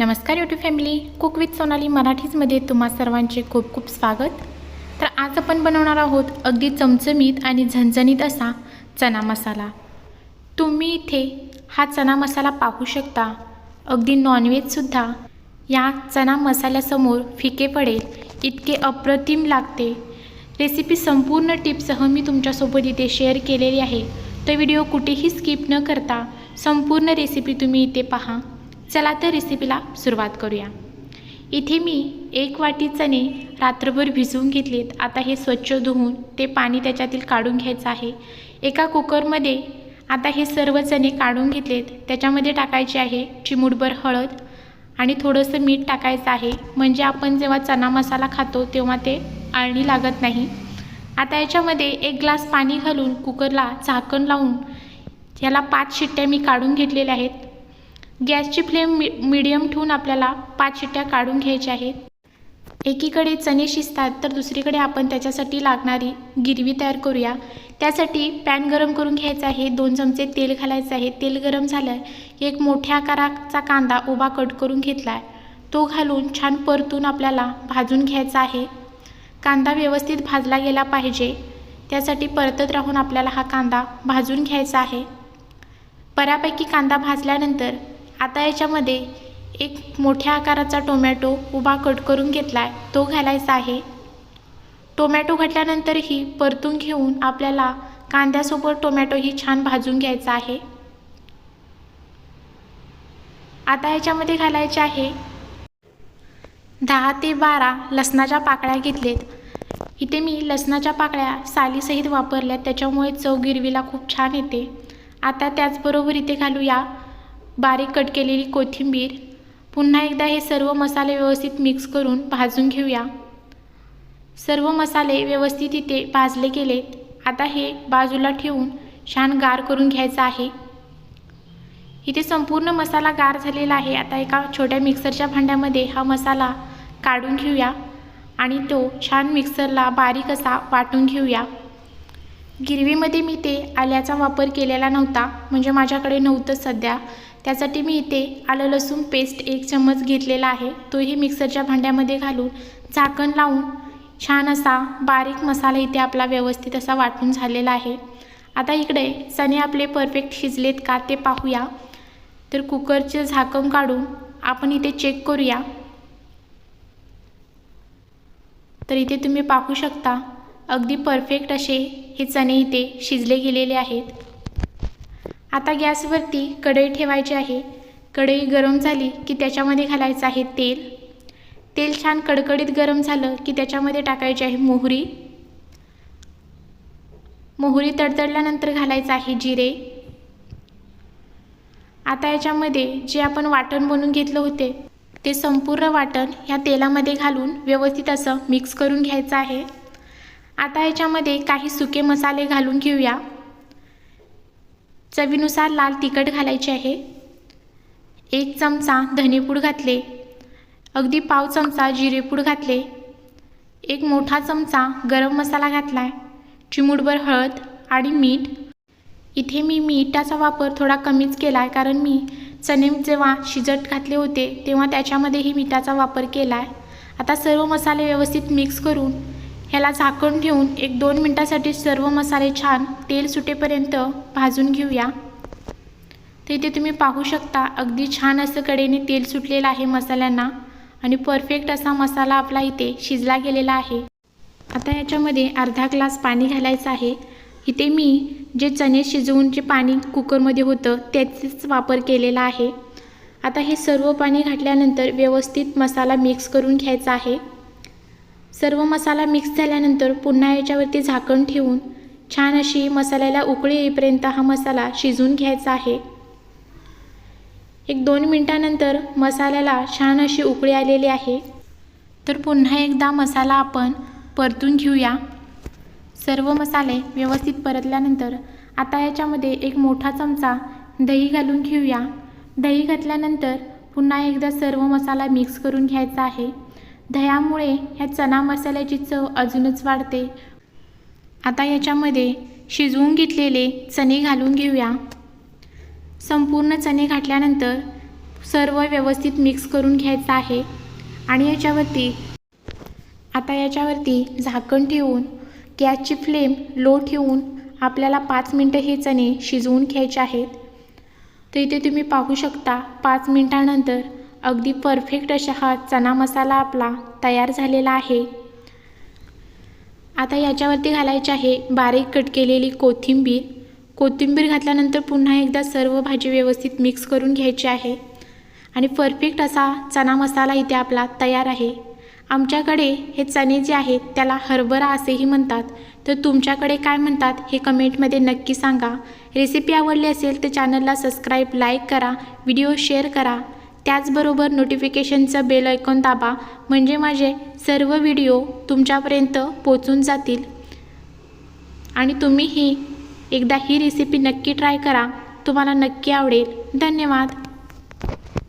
नमस्कार YouTube family cook with Sonali मराठीजमध्ये तुम्हा सर्वांचे खूप खूप स्वागत. तर आज आपण बनवणार आहोत अगदी चमचमीत आणि झणझणीत असा चना मसाला. तुम्ही इथे हा चना मसाला पाहू शकता. अगदी नॉनव्हेजसुद्धा या चना मसाल्यासमोर फिके पडेल इतके अप्रतिम लागते. रेसिपी संपूर्ण टिपसह मी तुमच्यासोबत इथे शेअर केलेली आहे. तर व्हिडिओ कुठेही स्किप न करता संपूर्ण रेसिपी तुम्ही इथे पहा. चला तर रेसिपीला सुरुवात करूया. इथे मी एक वाटी चणे रात्रभर भिजवून घेतलेत. आता हे स्वच्छ धुवून ते पाणी त्याच्यातील काढून घ्यायचं आहे. एका कुकरमध्ये आता हे सर्व चणे काढून घेतलेत. त्याच्यामध्ये टाकायचे आहे चिमूटभर हळद आणि थोडंसं मीठ टाकायचं आहे. म्हणजे आपण जेव्हा चना मसाला खातो तेव्हा ते आळणी लागत नाही. आता याच्यामध्ये एक ग्लास पाणी घालून कुकरला झाकण लावून याला पाच शिट्ट्या मी काढून घेतलेल्या आहेत. गॅसची फ्लेम मी मिडियम ठेवून आपल्याला पाच शिट्ट्या काढून घ्यायच्या आहेत. एकीकडे चणे शिजतात तर दुसरीकडे आपण त्याच्यासाठी लागणारी गिरवी तयार करूया. त्यासाठी पॅन गरम करून घ्यायचा आहे. दोन चमचे तेल घालायचं आहे. तेल गरम झालं एक मोठ्या आकाराचा कांदा उभा कट करून घेतला आहे तो घालून छान परतून आपल्याला भाजून घ्यायचा आहे. कांदा व्यवस्थित भाजला गेला पाहिजे. त्यासाठी परतत राहून आपल्याला हा कांदा भाजून घ्यायचा आहे. बऱ्यापैकी कांदा भाजल्यानंतर आता याच्यामध्ये एक मोठ्या आकाराचा टोमॅटो उभा कट करून घेतला आहे तो घालायचा आहे. टोमॅटो घातल्यानंतरही परतून घेऊन आपल्याला कांद्यासोबत टोमॅटोही छान भाजून घ्यायचा आहे. आता याच्यामध्ये घालायचे आहे दहा ते बारा लसणाच्या पाकळ्या घेतलेत. इथे मी लसणाच्या पाकळ्या सालीसहित वापरल्या त्याच्यामुळे चव गिरवीला खूप छान येते. आता त्याचबरोबर इथे घालूया बारीक कट केलेली कोथिंबीर पुन्हा एकदा हे सर्व मसाले व्यवस्थित मिक्स करून भाजून घेऊया. सर्व मसाले व्यवस्थित इथे भाजले गेलेत. आता हे बाजूला ठेवून छान गार करून घ्यायचं आहे. इथे संपूर्ण मसाला गार झालेला आहे. आता एका छोट्या मिक्सरच्या भांड्यामध्ये हा मसाला काढून घेऊया आणि तो छान मिक्सरला बारीक असा वाटून घेऊया. गिरवीमध्ये मी ते आल्याचा वापर केलेला नव्हता. म्हणजे माझ्याकडे नव्हतं सध्या. त्यासाठी मी इथे आलं लसूण पेस्ट एक चम्मच घेतलेला आहे. तोही मिक्सरच्या भांड्यामध्ये घालून झाकण लावून छान असा बारीक मसाला इथे आपला व्यवस्थित असा वाटून झालेला आहे. आता इकडे चणे आपले परफेक्ट शिजलेत का ते पाहूया. तर कुकरचे झाकण काढून आपण इथे चेक करूया. तर इथे तुम्ही पाहू शकता अगदी परफेक्ट असे हे चणे इथे शिजले गेलेले आहेत. आता गॅसवरती कढई ठेवायची आहे. कढई गरम झाली की त्याच्यामध्ये घालायचं आहे तेल. तेल छान कडकडीत गरम झालं की त्याच्यामध्ये टाकायची आहे मोहरी. मोहरी तडतडल्यानंतर घालायचं आहे जिरे. आता याच्यामध्ये जे आपण वाटण बनवून घेतलं होते ते संपूर्ण वाटण ह्या तेलामध्ये घालून व्यवस्थित असं मिक्स करून घ्यायचं आहे. आता याच्यामध्ये काही सुके मसाले घालून घेऊया. चवीनुसार लाल तिखट घालायचे आहे. एक चमचा धनेपूड घातले. अगदी पाव चमचा जिरेपूड घातले. एक मोठा चमचा गरम मसाला घातला आहे चिमूटभर हळद आणि मीठ. इथे मी मीठाचा वापर थोडा कमीच केला आहे कारण मी चणे जेव्हा शिजत घातले होते तेव्हा त्याच्यामध्येही मिठाचा वापर केला आहे आता सर्व मसाले व्यवस्थित मिक्स करून ह्याला झाकण ठेवून एक दोन मिनटासाठी सर्व मसाले छान तेल सुटेपर्यंत भाजून घेऊया. तर इथे तुम्ही पाहू शकता अगदी छान असं कडेने तेल सुटलेलं आहे मसाल्यांना आणि परफेक्ट असा मसाला आपला इथे शिजला गेलेला आहे. आता याच्यामध्ये अर्धा ग्लास पाणी घालायचं आहे. इथे मी जे चणे शिजवून जे पाणी कुकरमध्ये होतं त्याचेच वापर केलेला आहे. आता हे सर्व पाणी घातल्यानंतर व्यवस्थित मसाला मिक्स करून घ्यायचा आहे. सर्व मसाला मिक्स झाल्यानंतर पुन्हा याच्यावरती झाकण ठेवून छान अशी मसाल्याला उकळी येईपर्यंत हा मसाला शिजवून घ्यायचा आहे. एक दोन मिनटानंतर मसाल्याला छान अशी उकळी आलेली आहे. तर पुन्हा एकदा मसाला आपण परतून घेऊया. सर्व मसाले व्यवस्थित परतल्यानंतर आता याच्यामध्ये एक मोठा चमचा दही घालून घेऊया. दही घातल्यानंतर पुन्हा एकदा सर्व मसाला मिक्स करून घ्यायचा आहे. दह्यामुळे ह्या चना मसाल्याची चव अजूनच वाढते. आता याच्यामध्ये शिजवून घेतलेले चणे घालून घेऊया. संपूर्ण चणे घातल्यानंतर सर्व व्यवस्थित मिक्स करून घ्यायचं आहे. आणि याच्यावरती आता याच्यावरती झाकण ठेवून गॅसची फ्लेम लो ठेवून आपल्याला पाच मिनटं हे चणे शिजवून घ्यायचे आहेत. तर इथे तुम्ही पाहू शकता पाच मिनटानंतर अगदी परफेक्ट असा हा चना मसाला आपला तयार झालेला आहे. आता याच्यावरती घालायचे आहे बारीक कट केलेली कोथिंबीर. कोथिंबीर घातल्यानंतर पुन्हा एकदा सर्व भाजी व्यवस्थित मिक्स करून घ्यायची आहे. आणि परफेक्ट असा चना मसाला इथे आपला तयार आहे. आमच्याकडे हे चणे जे आहेत त्याला हरभरा असेही म्हणतात. तर तुमच्याकडे काय म्हणतात हे कमेंटमध्ये नक्की सांगा. रेसिपी आवडली असेल तर चॅनलला सबस्क्राईब लाईक करा. व्हिडिओ शेअर करा. त्याचबरोबर नोटिफिकेशनचं बेल ऐकून दाबा म्हणजे माझे सर्व व्हिडिओ तुमच्यापर्यंत पोचून जातील. आणि तुम्हीही एकदा ही रेसिपी नक्की ट्राय करा. तुम्हाला नक्की आवडेल. धन्यवाद.